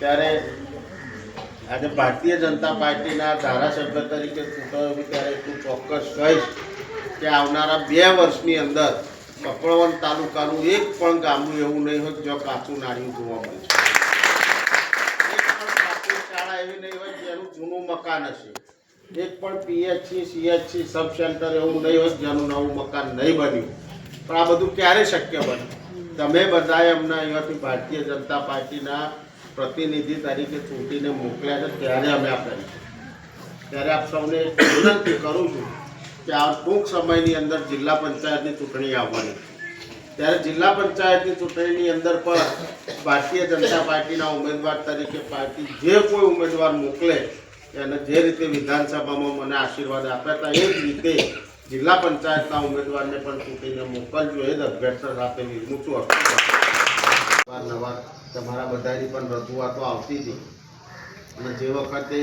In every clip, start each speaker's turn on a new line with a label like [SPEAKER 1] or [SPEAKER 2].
[SPEAKER 1] ત્યારે આજે ભારતીય જનતા પાર્ટીના ધારાસભ્ય તરીકે ચૂંટાયો છું ત્યારે હું ચોક્કસ કહીશ કે આવનારા બે વર્ષની અંદર કપડવંત તાલુકાનું એક પણ ગામનું એવું નહીં હોય જ્યાં કાચું નાળિયું જોવા મળે છે. શાળા એવી નહીં હોય જેનું જૂનું મકાન હશે. એક પણ પીએચસી સીએચસી સબ સેન્ટર એવું નહીં હોય જેનું નવું મકાન નહીં બન્યું. પણ આ બધું ક્યારે શક્ય બન્યું તમે બધાએ અમને અહીંયાથી ભારતીય જનતા પાર્ટીના પ્રતિનિધિ તરીકે ચૂંટીને મોકલ્યા છે, ત્યારે અમે આ કરી ત્યારે આપ સૌને વિનંતી કરું છું કે આ ટૂંક સમયની અંદર જિલ્લા પંચાયતની ચૂંટણી આવવાની ત્યારે જિલ્લા પંચાયતની ચૂંટણીની અંદર પણ ભારતીય જનતા પાર્ટીના ઉમેદવાર તરીકે પાર્ટી જે કોઈ ઉમેદવાર મોકલે એને જે રીતે વિધાનસભામાં મને આશીર્વાદ આપ્યા હતા, એ જ રીતે જિલ્લા પંચાયતના ઉમેદવારને પણ ચૂંટીને મોકલજો, એ જ અભ્યર્થના સાથે વિરમું છું. અવારનવાર તમારા બધાની પણ રજૂઆતો આવતી હતી. અને જે વખતે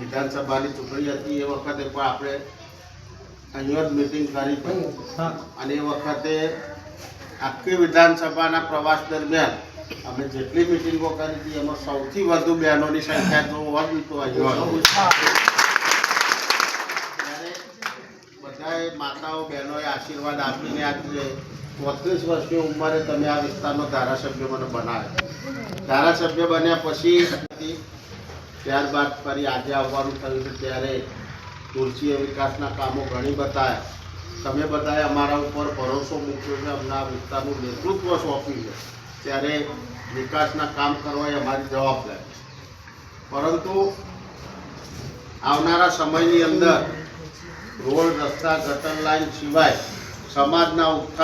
[SPEAKER 1] વિધાનસભાની ચૂંટણી હતી એ વખતે પણ આપણે અહીંયા જ મિટિંગ કરી હતી. અને એ વખતે આખી વિધાનસભાના પ્રવાસ દરમિયાન અમે જેટલી મિટિંગો કરી હતી એમાં સૌથી વધુ બહેનોની સંખ્યા જો હોય. તો અહીંયા હોય. ત્યારે બધાએ માતાઓ, બહેનોએ આશીર્વાદ આપીને આજે ચોત્રીસ વર્ષની ઉંમરે તમે આ વિસ્તારનો ધારાસભ્ય મને બનાવ્યો. ધારાસભ્ય બન્યા પછી ત્યારબાદ ફરી આજે આવવાનું થયું ત્યારે તુલસીએ વિકાસના કામો ઘણી બતાવ્યા તમે બધાએ અમારા ઉપર ભરોસો મૂક્યો છે, અમને આ વિસ્તારનું નેતૃત્વ સોંપ્યું છે. ત્યારે વિકાસના કામ કરવા એ અમારી જવાબદારી પરંતુ આવનારા સમયની અંદર રોડ રસ્તા ગટર લાઈન સિવાય સમાજના